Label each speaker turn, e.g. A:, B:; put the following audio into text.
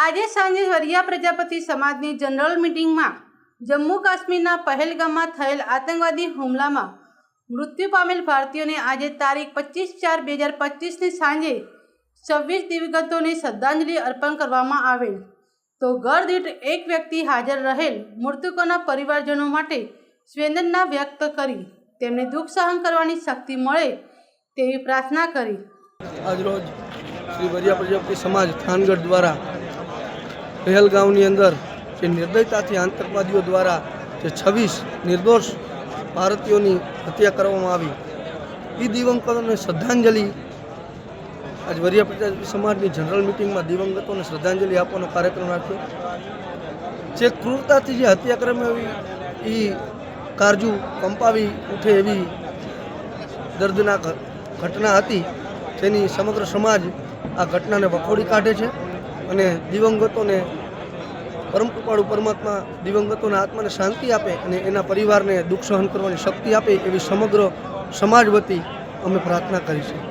A: આજે સાંજે વરિયા પ્રજાપતિ સમાજની જનરલ મિટિંગમાં જમ્મુ કાશ્મીરના પહેલગામમાં થયેલ આતંકવાદી હુમલામાં મૃત્યુ પામેલ ભારતીયોને આજે તારીખ પચીસ ચાર બે હજાર પચીસની સાંજે છવ્વીસ દિવગતોને શ્રદ્ધાંજલિ અર્પણ કરવામાં આવેલ. તો ઘર દીઠ એક વ્યક્તિ હાજર રહેલ મૃતકોના પરિવારજનો માટે સ્વેદના વ્યક્ત કરી તેમને દુઃખ સહન કરવાની શક્તિ મળે તેવી પ્રાર્થના કરી.
B: આજરોજ શ્રી વરિયા પ્રજાપતિ સમાજ થાનગઢ દ્વારા પહેલગાંવની અંદર જે નિર્દયતાથી આતંકવાદીઓ દ્વારા જે છવ્વીસ નિર્દોષ ભારતીયોની હત્યા કરવામાં આવી એ દિવંગતોને શ્રદ્ધાંજલિ. આજ વરિયા પ્રજા સમાજની જનરલ મિટિંગમાં દિવંગતોને શ્રદ્ધાંજલિ આપવાનો કાર્યક્રમ રાખ્યો. જે ક્રૂરતાથી જે હત્યા કરવામાં આવી એ કારજુ કંપાવી ઉઠે એવી દર્દનાક ઘટના હતી. તેની સમગ્ર સમાજ આ ઘટનાને વખોડી કાઢે છે. અને દિવંગતોને પરમ કૃપાળુ પરમાત્મા દિવંગતોના આત્માને શાંતિ આપે અને એના પરિવારને દુઃખ સહન કરવાની શક્તિ આપે એવી સમગ્ર સમાજ વતી અમે પ્રાર્થના કરી છે